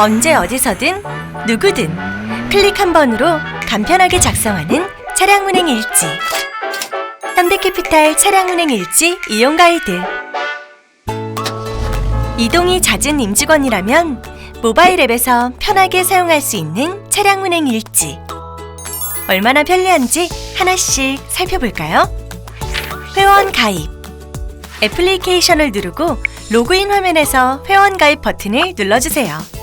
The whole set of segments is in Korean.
언제 어디서든 누구든 클릭 한 번으로 간편하게 작성하는 차량 운행 일지. 현대캐피탈 차량 운행 일지 이용 가이드. 이동이 잦은 임직원이라면 모바일 앱에서 편하게 사용할 수 있는 차량 운행 일지. 얼마나 편리한지 하나씩 살펴볼까요? 회원 가입. 애플리케이션을 누르고 로그인 화면에서 회원 가입 버튼을 눌러주세요.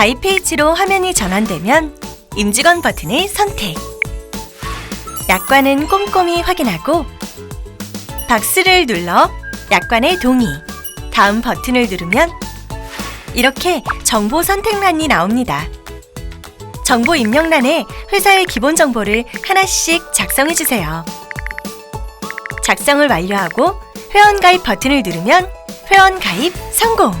가입 페이지로 화면이 전환되면 임직원 버튼을 선택. 약관은 꼼꼼히 확인하고 박스를 눌러 약관의 동의, 다음 버튼을 누르면 이렇게 정보 선택란이 나옵니다. 정보 입력란에 회사의 기본 정보를 하나씩 작성해 주세요. 작성을 완료하고 회원 가입 버튼을 누르면 회원 가입 성공!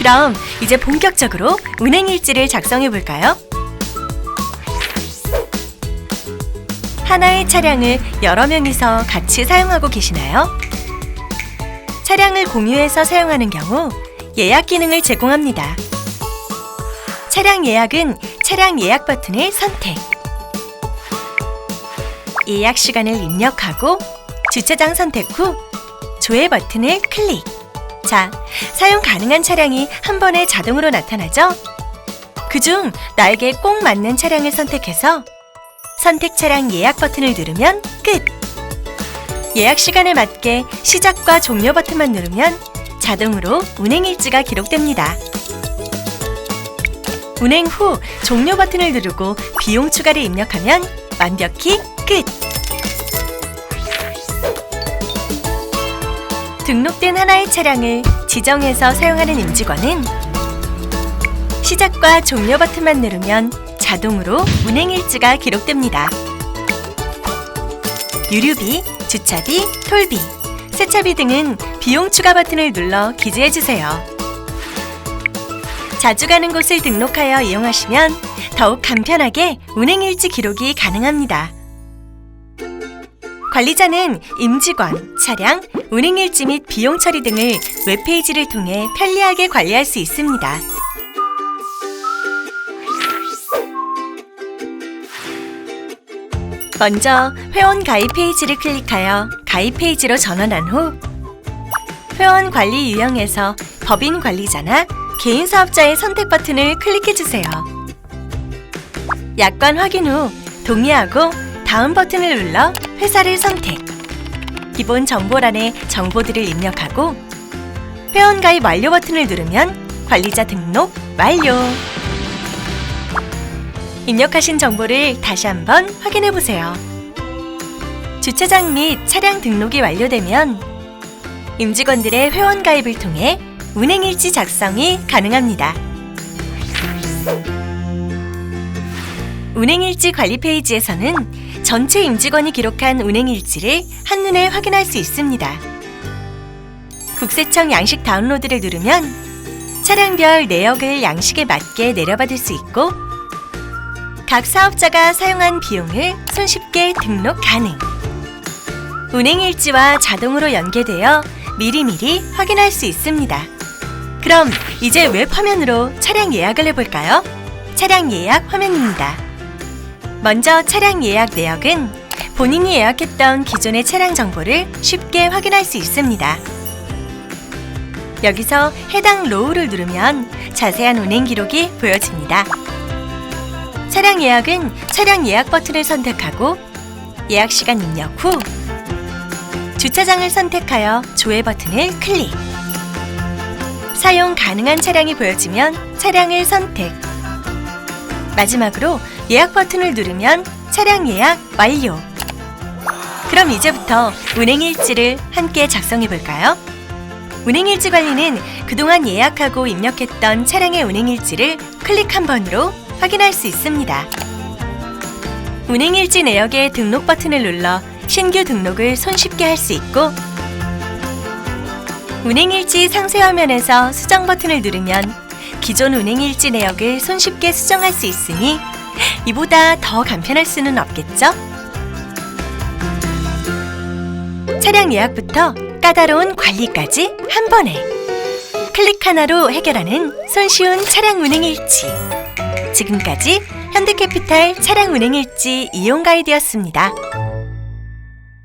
그럼 이제 본격적으로 운행 일지를 작성해 볼까요? 하나의 차량을 여러 명이서 같이 사용하고 계시나요? 차량을 공유해서 사용하는 경우 예약 기능을 제공합니다. 차량 예약은 차량 예약 버튼을 선택. 예약 시간을 입력하고 주차장 선택 후 조회 버튼을 클릭. 자, 사용 가능한 차량이 한 번에 자동으로 나타나죠? 그중 나에게 꼭 맞는 차량을 선택해서 선택 차량 예약 버튼을 누르면 끝! 예약 시간에 맞게 시작과 종료 버튼만 누르면 자동으로 운행 일지가 기록됩니다. 운행 후 종료 버튼을 누르고 비용 추가를 입력하면 완벽히 끝! 등록된 하나의 차량을 지정해서 사용하는 임직원은 시작과 종료 버튼만 누르면 자동으로 운행 일지가 기록됩니다. 유류비, 주차비, 톨비, 세차비 등은 비용 추가 버튼을 눌러 기재해 주세요. 자주 가는 곳을 등록하여 이용하시면 더욱 간편하게 운행 일지 기록이 가능합니다. 관리자는 임직원, 차량, 운행 일지 및 비용 처리 등을 웹페이지를 통해 편리하게 관리할 수 있습니다. 먼저 회원 가입 페이지를 클릭하여 가입 페이지로 전환한 후 회원 관리 유형에서 법인 관리자나 개인 사업자의 선택 버튼을 클릭해 주세요. 약관 확인 후 동의하고 다음 버튼을 눌러 회사를 선택. 기본 정보란에 정보들을 입력하고 회원 가입 완료 버튼을 누르면 관리자 등록 완료. 입력하신 정보를 다시 한번 확인해 보세요. 주차장 및 차량 등록이 완료되면 임직원들의 회원 가입을 통해 운행일지 작성이 가능합니다. 운행일지 관리 페이지에서는 전체 임직원이 기록한 운행 일지를 한눈에 확인할 수 있습니다. 국세청 양식 다운로드를 누르면 차량별 내역을 양식에 맞게 내려받을 수 있고 각 사업자가 사용한 비용을 손쉽게 등록 가능. 운행 일지와 자동으로 연계되어 미리미리 확인할 수 있습니다. 그럼 이제 웹 화면으로 차량 예약을 해볼까요? 차량 예약 화면입니다. 먼저 차량 예약 내역은 본인이 예약했던 기존의 차량 정보를 쉽게 확인할 수 있습니다. 여기서 해당 로우를 누르면 자세한 운행 기록이 보여집니다. 차량 예약은 차량 예약 버튼을 선택하고 예약 시간 입력 후 주차장을 선택하여 조회 버튼을 클릭. 사용 가능한 차량이 보여지면 차량을 선택. 마지막으로 예약 버튼을 누르면 차량 예약 완료. 그럼 이제부터 운행 일지를 함께 작성해 볼까요? 운행 일지 관리는 그동안 예약하고 입력했던 차량의 운행 일지를 클릭 한 번으로 확인할 수 있습니다. 운행 일지 내역의 등록 버튼을 눌러 신규 등록을 손쉽게 할 수 있고 운행 일지 상세 화면에서 수정 버튼을 누르면 기존 운행 일지 내역을 손쉽게 수정할 수 있으니 이보다 더 간편할 수는 없겠죠? 차량 예약부터 까다로운 관리까지 한 번에 클릭 하나로 해결하는 손쉬운 차량 운행 일지. 지금까지 현대캐피탈 차량 운행 일지 이용 가이드였습니다.